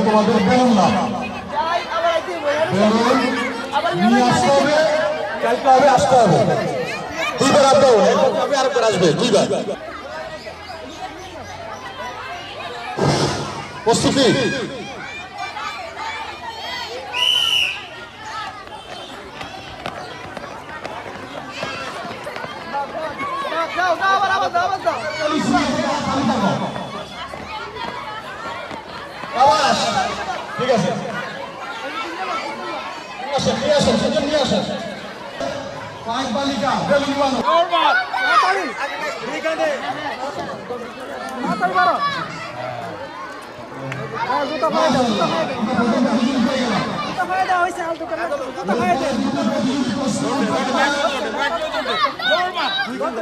তোমাদের না। নিয়ে আসতে হবে। কালকে হবে। আসতে হবে দুইবার আপ ডাউন একবার যাবে আরেকবার আসবে। দুইবার প্রস্তুতি। দাও দাও আবার আবার দাও আবার দাও ঠিক আছে পাঁচ বালিকা বেলুন বানো মাতালি মাতালি হ্যাঁ জুতা জুতা জুতা আলতো জুতা ফাই দাও থ্রি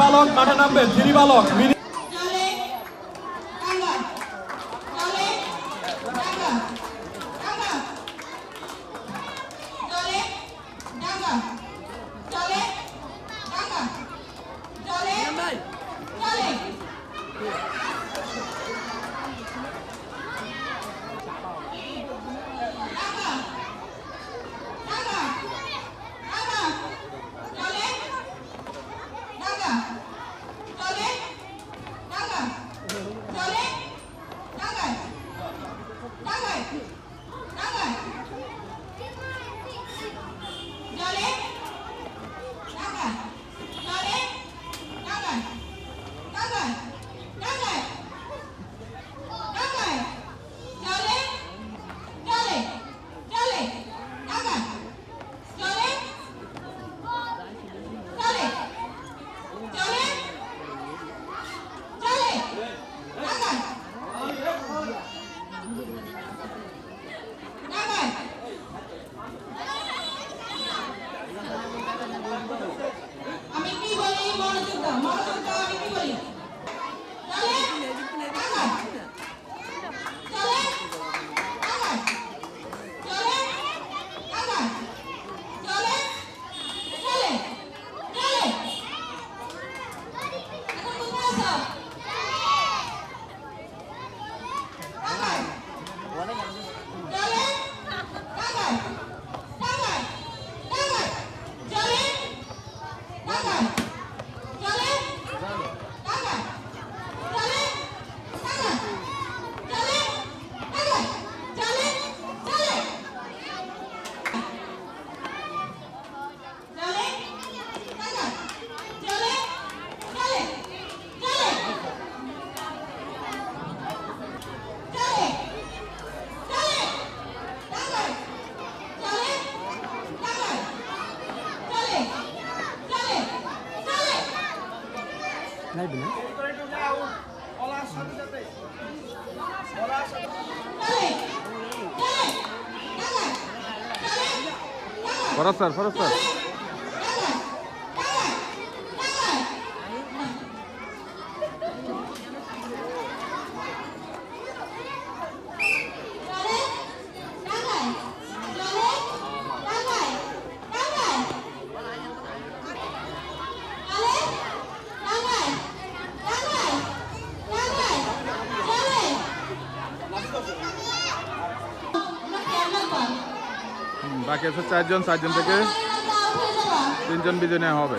বালক মাঠে নামবে থ্রি বালক মিনি 아! চলে না ফরজ স্যার ফরজ স্যার বাকি আছে চারজন চারজন থেকে তিনজন বিজনে হবে।